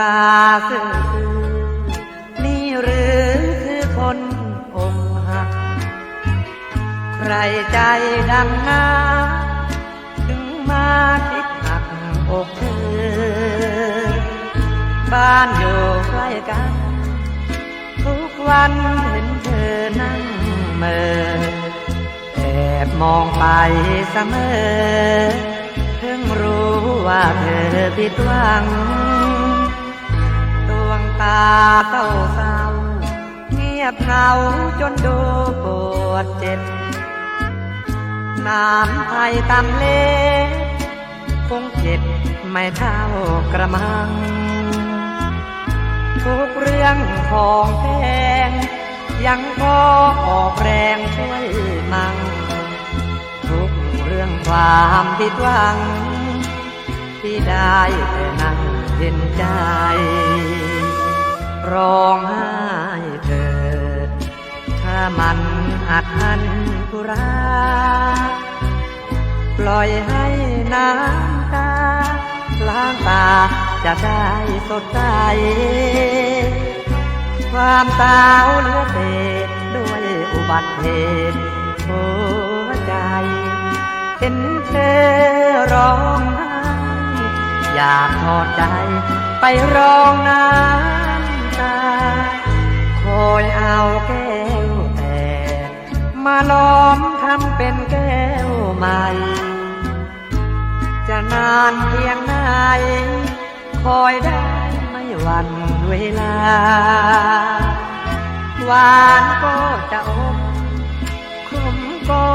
ตาซื่อนี่หรือคือคนอกหัก ใครใจดำนาถึงมาคิดหักอกเธอ บ้านอยู่ใกล้กัน ทุกวันเห็นเธอนั่งเมอแอบมองไปเสมอเพิ่งรู้ว่าเธอผิดหวังาเศร้าเศร้าเงียบเหงาจนดูปวดเจ็บ น้ำไทยตำเล็ดคงเจ็บไม่เท่ากระมัง ทุกเรื่องของแพงยังพอออกแรงช่วยมั่งทุกเรื่องความผิดหวัง ที่ได้แต่นั่งเห็นใจ ร้องไห้เถิด ถ้ามันอัดอันทุรา ปล่อยให้น้ำตา ล้างตาจะได้สดใส ความสาวเหลือเศษด้วยอุบัติเหตุหัวใจเห็นเธอร้องไห้อยากทอดใจไปร้องน้ ตา คอยเอาแก้วแต่มาล้อมทำเป็นแก้วใหม่ จะนานเพียงไหน คอยได้ไม่หวันเวลา หวานก็จะอมขมก็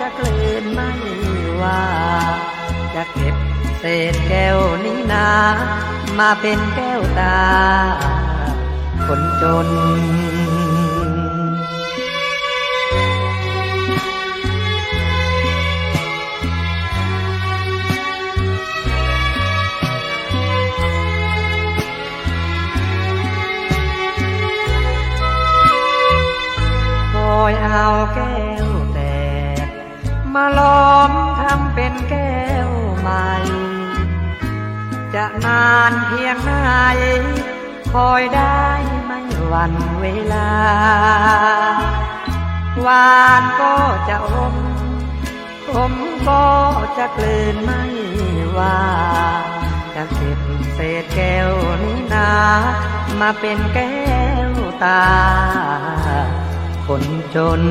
จะกลืนไม่ว่าจะเก็บเศษแก้วนี้นา มาเป็นแก้วตา คนจน คอยเอาแก้วแตกมาล้อมทำเป็นแก้วใหม่ จะนานเพียงไหนคอยได้ ไม่วันเวลาหวานก็จะอมผมก็จะกลืนไม่ว่า จะเก็บเศษแก้วนี้นา มาเป็นแก้วตา คนจน